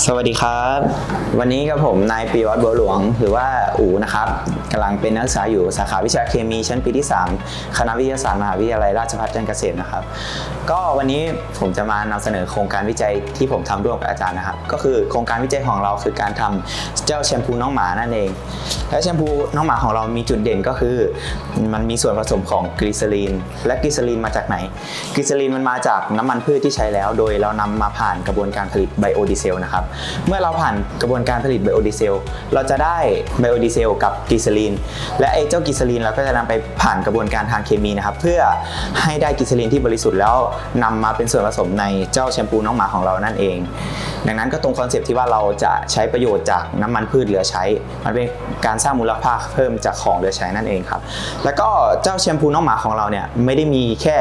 สวัสดีครับ วันนี้กับผมนายปีวัตรบัวหลวง หรือว่าอูนะครับกำลังเป็นนักศึกษาอยู่สาขาวิชาเคมีชั้นปีที่ 3 คณะวิทยาศาสตร์มหาวิทยาลัยราชภัฏจันทร์เกษมนะครับ ก็วันนี้ผมจะมานำเสนอโครงการวิจัยที่ผมทำร่วมกับอาจารย์นะครับ ก็คือโครงการวิจัยของเราคือการทำเจ้าแชมพูน้องหมานั่นเอง และแชมพูน้องหมาของเรามีจุดเด่นก็คือ มันมีส่วนผสมของกลีเซอรีน และกลีเซอรีนมาจากไหนกลีเซอรีนมันมาจากน้ำมันพืชที่ใช้แล้ว โดยเรานำมาผ่านกระบวนการผลิตไบโอดีเซลนะครับเมื่อเราผ่านกระบวนการผลิตไบโอดีเซลเราจะได้ไบโอดีเซลกับกลีเซอรีน และไอ้เจ้ากลีเซอรีนเราก็จะนำไปผ่านกระบวนการทางเคมีนะครับเพื่อให้ได้กลีเซอรีนที่บริสุทธิ์แล้วนำมาเป็นส่วนผสมในเจ้าแชมพูน้องหมาของเรานั่นเอง ดังนั้นก็ตรงคอนเซปที่ว่าเราจะใช้ประโยชน์จากน้ำมันพืชเหลือใช้ มันเป็นการสร้างมูลค่าเพิ่มจากของเหลือใช้นั่นเองครับ แล้วก็เจ้าแชมพูน้องหมาของเราเนี่ยไม่ได้มีแค่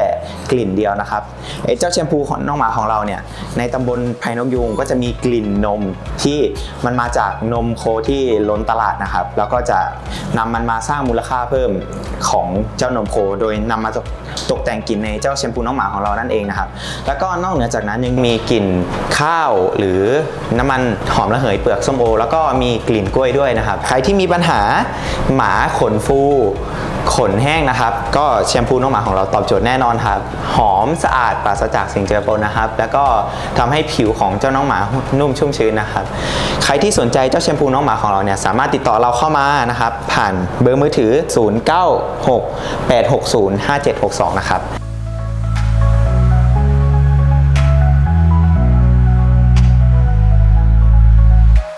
กลิ่นเดียวนะครับไอ้เจ้าแชมพูของน้องหมาของเราเนี่ยในตำบลไผ่นกยูงก็จะมีกลิ่นนมที่มันมาจากนมโคที่ล้นตลาดนะครับ แล้วก็จะนำมันมาสร้างมูลค่าเพิ่มของเจ้านมโค โดยนำมาตกแต่งกลิ่นในเจ้าแชมพูน้องหมาของเรานั่นเองนะครับ แล้วก็นอกเหนือจากนั้นยังมีกลิ่นข้าวหรือน้ำมันหอมระเหยเปลือกส้มโอ แล้วก็มีกลิ่นกล้วยด้วยนะครับ ใครที่มีปัญหาหมาขนฟูขนแห้งนะครับ ก็แชมพูน้องหมาของเราตอบโจทย์แน่นอนครับ หอมสะอาดปราศจากสิ่งเจือปนนะครับ แล้วก็ทำให้ผิวของเจ้าน้องหมานุ่มชุ่มชื้นนะครับ ใครที่สนใจเจ้าแชมพูน้องหมาของเราเนี่ยสามารถติดต่อเราเข้ามานะครับ ผ่านเบอร์มือถือ 0968605762 นะครับ